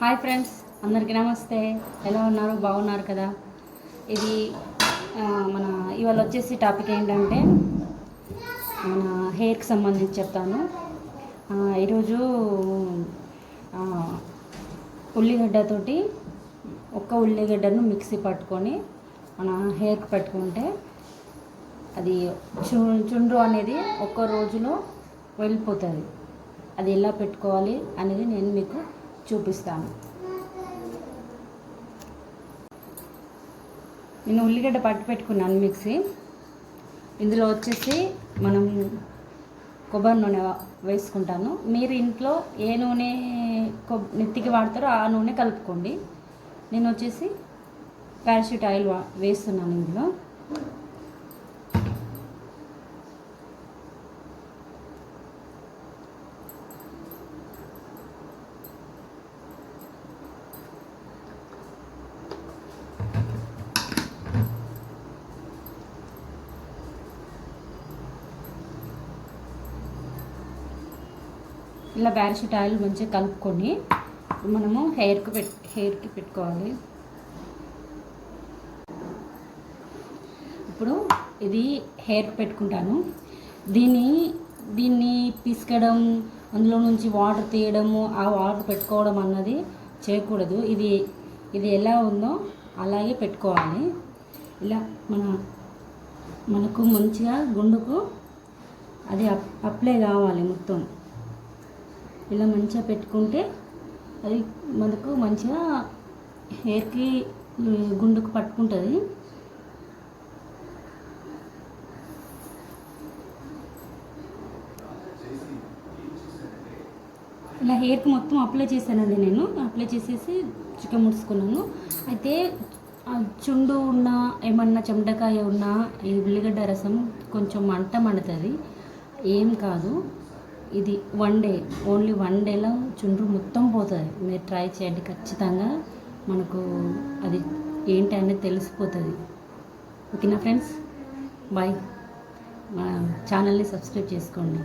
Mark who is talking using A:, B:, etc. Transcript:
A: Hi friends అందరికీ నమస్తే. ఎలా ఉన్నారు? బాగున్నారు కదా? ఇది మన ఇవాళ వచ్చేసి టాపిక్ ఏంటంటే మన హెయిర్కి సంబంధించి చెప్తాను. ఈరోజు ఉల్లిగడ్డతోటి ఒక్క ఉల్లిగడ్డను మిక్సీ పట్టుకొని మన హెయిర్కి పెట్టుకుంటే అది చు చుండ్రు అనేది ఒక్క రోజులో వెళ్ళిపోతుంది. అది ఎలా పెట్టుకోవాలి అనేది నేను మీకు చూపిస్తాను. నేను ఉల్లిగడ్డ పట్టి పెట్టుకున్నాను మిక్సీ. ఇందులో వచ్చేసి మనం కొబ్బరి నూనె వేసుకుంటాను. మీరు ఇంట్లో ఏ నూనె కొబ్ నెత్తికి వాడతారో ఆ నూనె కలుపుకోండి. నేను వచ్చేసి పారాషూట్ ఆయిల్ వా- వేస్తున్నాను ఇందులో. ఇలా పారాషూట్ ఆయిల్ మంచిగా కలుపుకొని మనము హెయిర్కి పెట్ హెయిర్కి పెట్టుకోవాలి. ఇప్పుడు ఇది హెయిర్ పెట్టుకుంటాను. దీన్ని దీన్ని పిసకడం అందులో నుంచి వాటర్ తీయడము ఆ వాటర్ పెట్టుకోవడం అన్నది చేయకూడదు. ఇది ఇది ఎలా ఉందో అలాగే పెట్టుకోవాలి. ఇలా మన మనకు మంచిగా గుండుకు అది అప్ అప్లై కావాలి మొత్తం. ఇలా మంచిగా పెట్టుకుంటే అది మనకు మంచిగా హెయిర్కి గుండుకు పట్టుకుంటుంది. ఇలా హెయిర్కి మొత్తం అప్లై చేశానండి నేను. అప్లై చేసేసి చికెన్ ముడుచుకున్నాను. అయితే చుండు ఉన్న ఏమన్నా చెమటకాయ ఉన్నా ఈ ఉల్లిగడ్డ రసం కొంచెం మంట మండుతుంది. ఏం కాదు. ఇది వన్ డే ఓన్లీ వన్ డేలో చుండ్రు మొత్తం పోతుంది. మీరు ట్రై చేయండి ఖచ్చితంగా మనకు అది ఏంటి అనేది తెలిసిపోతుంది. ఓకేనా ఫ్రెండ్స్? బాయ్. మా ఛానల్ని సబ్స్క్రైబ్ చేసుకోండి.